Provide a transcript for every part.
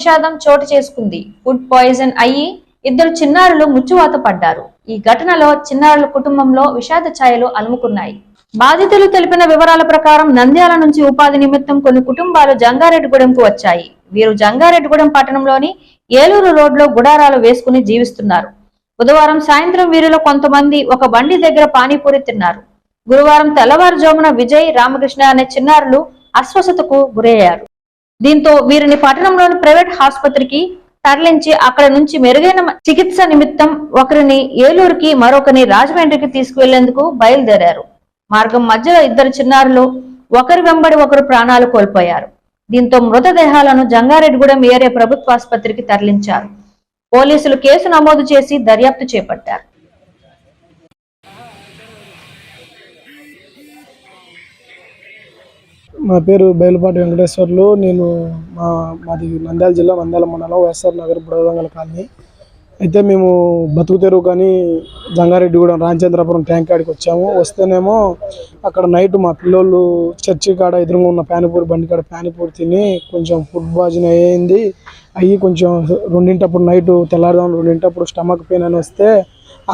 విషాదం చోటు చేసుకుంది. ఫుడ్ పాయిజన్ అయ్యి ఇద్దరు చిన్నారులు ముచ్చువాత పడ్డారు. ఈ ఘటనలో చిన్నారుల కుటుంబంలో విషాద ఛాయలు అలుముకున్నాయి. బాధితులు తెలిపిన వివరాల ప్రకారం నంద్యాల నుంచి ఉపాధి నిమిత్తం కొన్ని కుటుంబాలు జంగారెడ్డిగూడెంకు వచ్చాయి. వీరు జంగారెడ్డిగూడెం పట్టణంలోని ఏలూరు రోడ్లో గుడారాలు వేసుకుని జీవిస్తున్నారు. బుధవారం సాయంత్రం వీరిలో కొంతమంది ఒక బండి దగ్గర పానీపూరి తిన్నారు. గురువారం తెల్లవారుజామున విజయ్ రామకృష్ణ అనే చిన్నారులు అస్వస్థతకు గురయ్యారు. దీంతో వీరిని పట్టణంలోని ప్రైవేట్ ఆసుపత్రికి తరలించి అక్కడ నుంచి మెరుగైన చికిత్స నిమిత్తం ఒకరిని ఏలూరుకి మరొకరిని రాజమండ్రికి తీసుకువెళ్ళేందుకు బయలుదేరారు. మార్గం మధ్యలో ఇద్దరు చిన్నారులు ఒకరి వెంబడి ఒకరు ప్రాణాలు కోల్పోయారు. దీంతో మృతదేహాలను జంగారెడ్డిగూడెం ఏరియా ప్రభుత్వ ఆసుపత్రికి తరలించారు. పోలీసులు కేసు నమోదు చేసి దర్యాప్తు చేపట్టారు. నా పేరు బయలుపాటి వెంకటేశ్వర్లు. నేను మా మాది నంద్యాల జిల్లా నంద్యాల మండలం వైఎస్ఆర్ నగర్ బుడదంగల కాలనీ. అయితే మేము బతుకు తెరువు కానీ జంగారెడ్డిగూడెం రామచంద్రపురం ట్యాంక్ కాడికి వచ్చాము. వస్తేనేమో అక్కడ నైట్ మా పిల్లోళ్ళు చర్చి కాడ ఎదురుగా ఉన్న పానీపూరి బండి కాడ పానీపూరి తిని కొంచెం ఫుడ్ పాయిజన్ అయ్యింది. అయ్యి కొంచెం రెండింటప్పుడు నైట్ తెల్లారుదాం రెండింటప్పుడు స్టమక్ పెయిన్ అని వస్తే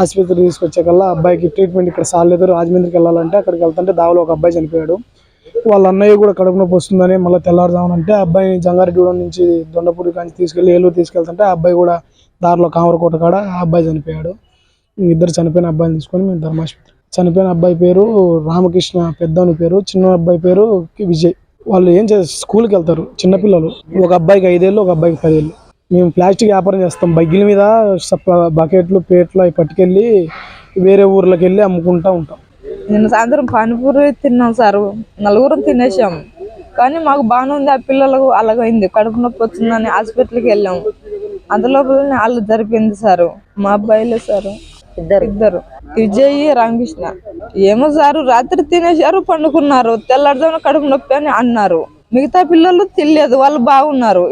ఆసుపత్రికి తీసుకొచ్చాకల్లా అబ్బాయికి ట్రీట్మెంట్ ఇక్కడ సాలేదు. రాజమండ్రికి వెళ్ళాలంటే అక్కడికి వెళ్తుంటే దావలో ఒక అబ్బాయి చనిపోయాడు. వాళ్ళ అన్నయ్య కూడా కడుపు నొప్పి వస్తుందని మళ్ళీ తెల్లారుదామనంటే అబ్బాయిని జంగారెడ్డిగూడెం నుంచి దొండపూడి కానీ తీసుకెళ్ళి ఏలూరు తీసుకెళ్తుంటే ఆ అబ్బాయి కూడా దారిలో కామరకోట కాడ ఆ అబ్బాయి చనిపోయాడు. ఇద్దరు చనిపోయిన అబ్బాయిని తీసుకొని మేము ధర్మాసుపత్రి. చనిపోయిన అబ్బాయి పేరు రామకృష్ణ పెద్దని పేరు చిన్న అబ్బాయి పేరు విజయ్. వాళ్ళు ఏం చేస్తారు? స్కూల్కి వెళ్తారు చిన్నపిల్లలు ఒక అబ్బాయికి ఐదేళ్ళు ఒక అబ్బాయికి పదేళ్ళు. మేము ప్లాస్టిక్ వ్యాపారం చేస్తాం. బగ్గిల మీద బకెట్లు పేట్లు అవి పట్టుకెళ్ళి వేరే ఊర్లోకి వెళ్ళి అమ్ముకుంటూ ఉంటాం. నిన్న సాయంత్రం పానీపూరి తిన్నాం సార్. నలుగురం తినేసాం కానీ మాకు బాగానే ఉంది. ఆ పిల్లలకు అలాగైంది. కడుపు నొప్పి వచ్చిందని హాస్పిటల్కి వెళ్ళాం. అందులోపల వాళ్ళు జరిపింది సార్. మా అబ్బాయిలే సార్. ఇద్దరు. ఇద్దరు. విజయ్ రామకృష్ణ. ఏమో సారు రాత్రి తినేశారు పండుకున్నారు. తెల్లారుజామున కడుపు నొప్పి అని అన్నారు. మిగతా పిల్లలు తెలియదు వాళ్ళు బాగున్నారు.